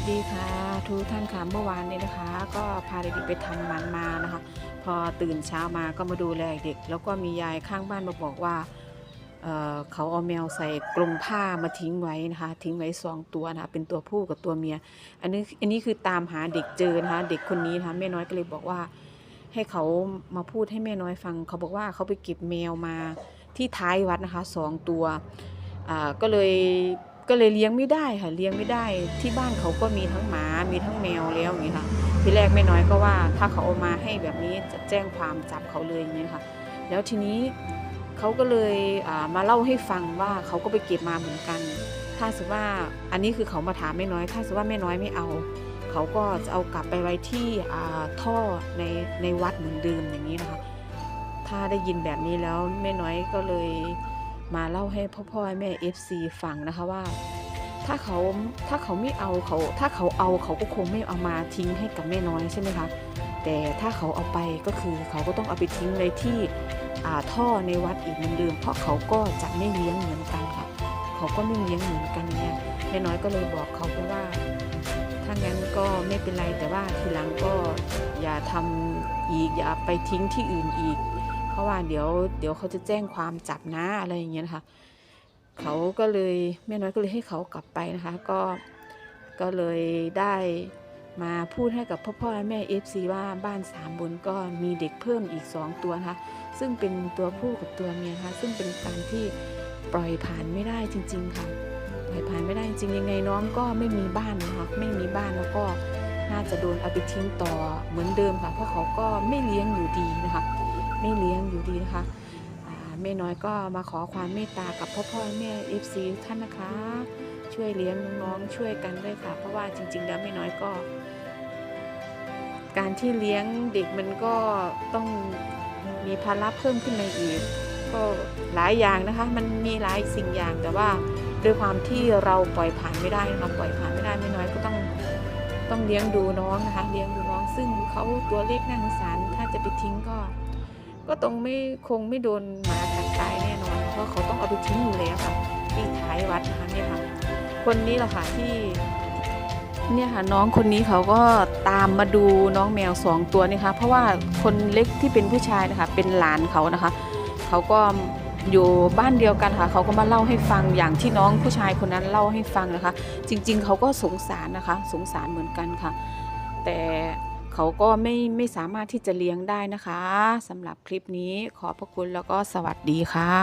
วัสดีค่ะ ทุกท่านค่ะเมื่อวานนี้นะคะ ก็พาเด็กๆไปทำมันมานะคะ พอตื่นเช้ามาก็มาดูแลเด็ก แล้วก็มียายข้างบ้านมาบอกว่าเเขาเอาแมวใส่กรงผ้ามาทิ้งไว้นะคะ ทิ้งไว้สองตัวนะคะเป็นตัวผู้กับตัวเมีย อันนี้อันนี้คือตามหาเด็กเจอนะคะ เด็กคนนี้นะคะแม่น้อยก็เลยบอกว่า ให้เขามาพูดให้แม่น้อยฟัง เขาบอกว่าเขาไปเก็บแมวมาที่ท้ายวัดนะคะสองตัวก็เลย ก็เลยเลี้ยงไม่ได้ค่ะเลี้ยงไม่ได้ ที่บ้านเขาก็มีทั้งหมามีทั้งแมวแล้วอย่างนี้ค่ะ ทีแรกแม่น้อยก็ว่า ถ้าเขาเอามาให้แบบนี้จะแจ้งความจับเขาเลยอย่างนี้ค่ะ แล้วทีนี้เขาก็เลยมาเล่าให้ฟังว่าเขาก็ไปเก็บมาเหมือนกัน ถ้าสมมติว่าอันนี้คือเขามาถามแม่น้อย ถ้าสมมติว่าแม่น้อยไม่เอา เขาก็จะเอากลับไปไว้ที่ท่อในในวัดเหมือนเดิมอย่างนี้นะคะ ถ้าได้ยินแบบนี้แล้วแม่น้อยก็เลย มาเล่าให้พ่อพ่อแม่ FC ฟังนะคะว่า ถ้าเขาถ้าเขาไม่เอาเขาถ้าเขาเอาเขาก็คงไม่เอามาทิ้งให้กับแม่น้อยใช่ไหมคะแต่ถ้าเขาเอาไปก็คือเขาก็ต้องเอาไปทิ้งไว้ที่ท่อในวัดอีกเหมือนเดิมเพราะเขาก็จะไม่เลี้ยงเหมือนกันค่ะเขาก็ไม่เลี้ยงเหมือนกันเนี่ยแม่น้อยก็เลยบอกเขาไปว่าถ้างั้นก็ไม่เป็นไรแต่ว่าทีหลังก็อย่าทำอีกอย่าไปทิ้งที่อื่นอีก ว่าเดี๋ยวเดี๋ยวเขาจะแจ้งความจับนะอะไรอย่างเงี้ยนะคะเขาก็เลยแม่น้อยก็เลยให้เขากลับไปนะคะ ก็ก็เลยได้มาพูดให้กับพ่อพ่อและแม่เอฟซีว่าบ้านสามบนก็มีเด็กเพิ่มอีก 2 ตัวนะคะซึ่งเป็นตัวผู้กับตัวเมียนะคะซึ่งเป็นการที่ปล่อยผ่านไม่ได้จริง ๆ ค่ะปล่อยผ่านไม่ได้จริงยังไงน้องก็ไม่มีบ้านนะคะไม่มีบ้านแล้วก็น่าจะโดนเอาไปทิ้งต่อเหมือนเดิมค่ะเพราะเขาก็ไม่เลี้ยงอยู่ดีนะคะ ไม่เลี้ยงอยู่ดีนะคะแม่น้อยก็มาขอความเมตตากับพ่อพ่อแม่เอฟซีท่านนะคะ ช่วยเลี้ยงน้องๆช่วยกันด้วยค่ะ เพราะว่าจริง ๆ แล้วแม่น้อยก็ การที่เลี้ยงเด็กมันก็ต้องมีภาระเพิ่มขึ้นมาอีกก็หลายอย่างนะคะ มันมีหลายสิ่งอย่างแต่ว่าด้วยความที่เราปล่อยผ่านไม่ได้นะคะปล่อยผ่านไม่ได้ไม่น้อยก็ต้องต้องเลี้ยงดูน้องนะคะ เลี้ยงดูน้องซึ่งเขาตัวเล็กน่าสงสารถ้าจะไปทิ้งก็ ก็ต้องไม่คงไม่โดนหมากัดตายแน่นอน เพราะเขาต้องเอาไปทิ้งอยู่แล้วค่ะที่ท้ายวัดนะคะเนี่ยค่ะคนนี้แหละค่ะที่ เนี่ยค่ะน้องคนนี้เขาก็ตามมาดูน้องแมวสองตัวนี่ค่ะเพราะว่าคนเล็กที่เป็นผู้ชายนะคะ เป็นหลานเขานะคะ เขาก็อยู่บ้านเดียวกันค่ะ เขาก็มาเล่าให้ฟังอย่างที่น้องผู้ชายคนนั้นเล่าให้ฟังนะคะ จริง ๆ เขาก็สงสารนะคะ สงสารเหมือนกันค่ะ แต่ เขาก็ไม่ไม่สามารถที่จะเลี้ยงได้นะคะสำหรับคลิปนี้ขอบพระคุณแล้วก็สวัสดีค่ะ